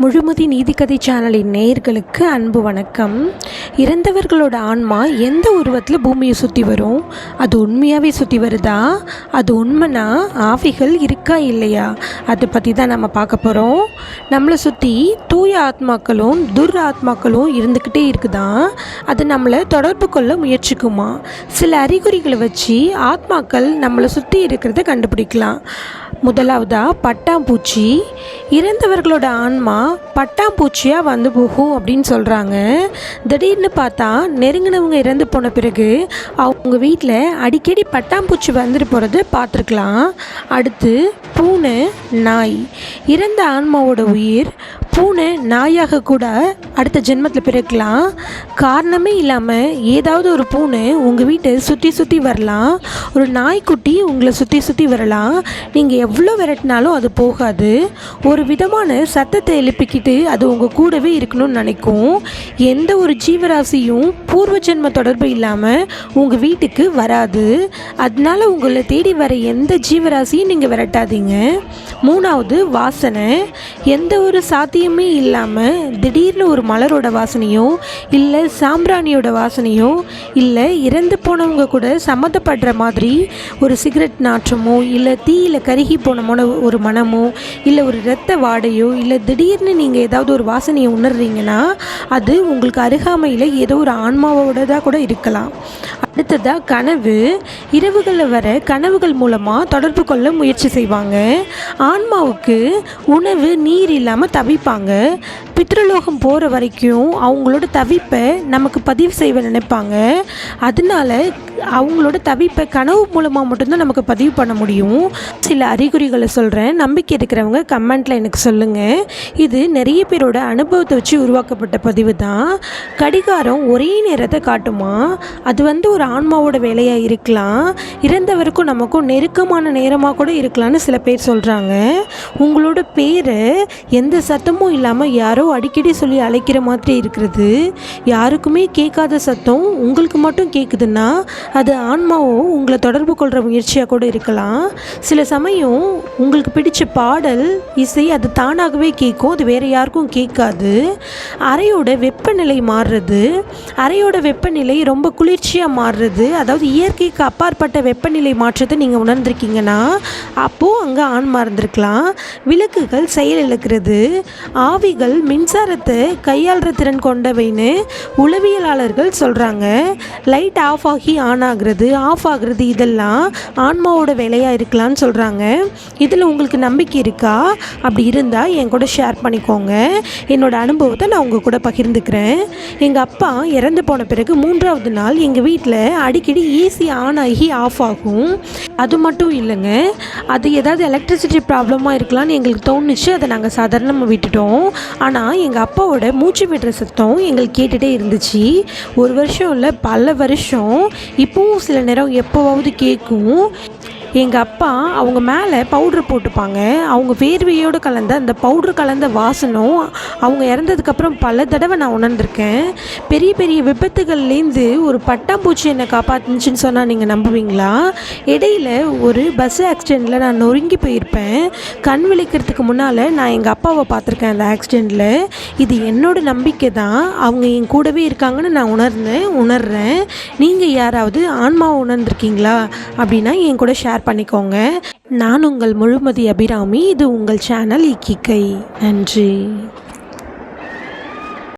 முழுமதி நீதிக்கதை சேனலின் நேயர்களுக்கு அன்பு வணக்கம். இறந்தவர்களோட ஆன்மா எந்த உருவத்தில் பூமியை சுற்றி வரும்? அது உண்மையாகவே சுற்றி வருதா? அது உண்மைனா ஆவிகள் இருக்கா இல்லையா? அதை பற்றி தான் நம்ம பார்க்க போகிறோம் நம்மளை சுற்றி தூய ஆத்மாக்களும் துர் ஆத்மாக்களும் இருந்துக்கிட்டே இருக்குதான் அது நம்மளை தொடர்பு கொள்ள முயற்சிக்குமா? சில அறிகுறிகளை வச்சு ஆத்மாக்கள் நம்மளை சுற்றி இருக்கிறத கண்டுபிடிக்கலாம். முதலாவதாக பட்டாம்பூச்சி. இறந்தவர்களோட ஆன்மா பட்டாம்பூச்சியாக வந்து போகும் அப்படின்னு சொல்கிறாங்க திடீர்னு பார்த்தா நெருங்கினவங்க இறந்து போன பிறகு அவங்க வீட்டில் அடிக்கடி பட்டாம்பூச்சி வந்துட்டு போகிறது பார்த்துருக்கலாம். அடுத்து பூனை நாய். இறந்த ஆன்மாவோட உயிர் பூனை நாயாக கூட அடுத்த ஜென்மத்தில் பிறக்கலாம். காரணமே இல்லாமல் ஏதாவது ஒரு பூனை உங்கள் வீட்டை சுற்றி சுற்றி வரலாம். ஒரு நாய்க்குட்டி உங்களை சுற்றி சுற்றி வரலாம். நீங்கள் எவ்வளோ விரட்டினாலும் அது போகாது. ஒரு விதமான சத்தத்தை எழுப்பிக்கிட்டு அது உங்கள் கூடவே இருக்கணும்னு நினைக்கும். எந்த ஒரு ஜீவராசியும் பூர்வ ஜென்ம தொடர்பு இல்லாமல் உங்கள் வீட்டுக்கு வராது. அதனால உங்களை தேடி வர எந்த ஜீவராசியும் நீங்கள் விரட்டாதீங்க. மூணாவது வாசனை. எந்த ஒரு சாத்தியம் இல்லாமல் திடீர்னு ஒரு மலரோட வாசனையோ இல்லை சாம்பிராணியோட வாசனையோ இல்லை இறந்து போனவங்க கூட சம்மந்தப்படுற மாதிரி ஒரு சிகரெட் நாற்றமோ இல்லை தீயில் கருகி போனமோன ஒரு மனமோ இல்லை ஒரு இரத்த வாடையோ இல்லை திடீர்னு நீங்கள் ஏதாவது ஒரு வாசனையை உணர்றீங்கன்னா அது உங்களுக்கு அருகாமையில் ஏதோ ஒரு ஆன்மாவோட தான் கூட இருக்கலாம். அடுத்ததாக கனவு. இரவுகளில் வர கனவுகள் மூலமாக தொடர்பு கொள்ள முயற்சி செய்வாங்க. ஆன்மாவுக்கு உணவு நீர் இல்லாமல் தவிப்பாங்க. பித்ருலோகம் போகிற வரைக்கும் அவங்களோட தவிப்பை நமக்கு பதிவு செய்வ நினைப்பாங்க. அதனால அவங்களோட தவிப்பை கனவு மூலமாக மட்டும்தான் நமக்கு பதிவு பண்ண முடியும். சில அறிகுறிகளை சொல்கிறேன் நம்பிக்கை இருக்கிறவங்க கமெண்ட்டில் எனக்கு சொல்லுங்கள் இது நிறைய பேரோட அனுபவத்தை வச்சு உருவாக்கப்பட்ட பதிவு தான் கடிகாரம் ஒரே நேரத்தை காட்டுமா? அது வந்து ஒரு ஆன்மாவோட வேலையாக இருக்கலாம். இறந்தவருக்கும் நமக்கும் நெருக்கமான நேரமாக கூட இருக்கலாம்னு சில பேர் சொல்கிறாங்க உங்களோட பேரை எந்த சத்தமும் இல்லாமல் யாரோ அடிக்கடி சொல்லி அழைக்கிற மாதிரி இருக்கிறது. யாருக்குமே கேட்காத சத்தம் உங்களுக்கு மட்டும் கேட்குதுன்னா அது ஆன்மாவோ உங்களை தொடர்பு கொள்கிற முயற்சியாக கூட இருக்கலாம். சில சமயம் உங்களுக்கு பிடிச்ச பாடல் இசை அது தானாகவே கேட்கும். அது வேறு யாருக்கும் கேட்காது. அறையோட வெப்பநிலை மாறுறது. அறையோட வெப்பநிலை ரொம்ப குளிர்ச்சியாக மாறுறது. அதாவது இயற்கைக்கு அப்பாற்பட்ட வெப்பநிலை மாற்றத்தை நீங்கள் உணர்ந்திருக்கீங்கன்னா அப்போது அங்கே ஆன்மா இருந்திருக்கலாம். விளக்குகள் செயலிழக்கிறது ஆவிகள் மின்சாரத்தை கையாளுற திறன் கொண்டவைன்னு உளவியலாளர்கள் சொல்கிறாங்க லைட் ஆஃப் ஆகி ஆன் ஆன் ஆகுறது ஆஃப் ஆகிறது இதெல்லாம் ஆன்மாவோட வேலையாக இருக்கலாம்னு சொல்கிறாங்க இதில் உங்களுக்கு நம்பிக்கை இருக்கா? அப்படி இருந்தால் என் கூட ஷேர் பண்ணிக்கோங்க. என்னோடய அனுபவத்தை நான் உங்கள் கூட பகிர்ந்துக்கிறேன். எங்கள் அப்பா இறந்து போன பிறகு மூன்றாவது நாள் எங்கள் வீட்டில் அடிக்கடி ஏசி ஆன் ஆகி ஆஃப் ஆகும். அது மட்டும் இல்லைங்க அது ஏதாவது எலக்ட்ரிசிட்டி ப்ராப்ளமாக இருக்கலாம்னு எங்களுக்கு தோணுச்சு. அதை நாங்கள் சாதாரணமாக விட்டுட்டோம். ஆனால் எங்கள் அப்பாவோட மூச்சு விடுற சத்தம் எங்களுக்கு கேட்டுகிட்டே இருந்துச்சு. ஒரு வருஷம் இல்லை பல வருஷம். இப்போவும் சில நேரம் எப்போவாவது கேட்கும். எங்கள் அப்பா அவங்க மேலே பவுட்ரு போட்டுப்பாங்க. அவங்க வேர்வையோடு கலந்த அந்த பவுட்ரு கலந்த வாசனம் அவங்க இறந்ததுக்கப்புறம் பல தடவை நான் உணர்ந்திருக்கேன். பெரிய பெரிய விபத்துகள்லேருந்து ஒரு பட்டாம்பூச்சி என்னை காப்பாத்துச்சுன்னு சொன்னால் நீங்கள் நம்புவீங்களா? இடையில ஒரு பஸ் ஆக்சிடெண்ட்டில் நான் நொறுங்கி போயிருப்பேன். கண் விழிக்கிறதுக்கு முன்னால் நான் எங்கள் அப்பாவை பார்த்துருக்கேன் அந்த ஆக்சிடெண்ட்டில் இது என்னோட நம்பிக்கை தான். அவங்க என் கூடவே இருக்காங்கன்னு நான் உணர்ந்தேன் உணர்றேன். நீங்கள் யாராவது ஆன்மாவை உணர்ந்திருக்கீங்களா? அப்படின்னா என் கூட ஷேர் பண்ணிக்கோங்க. நான் உங்கள் முழுமதி அபிராமி. இது உங்கள் சேனல் இக்கிக்கை நன்றி.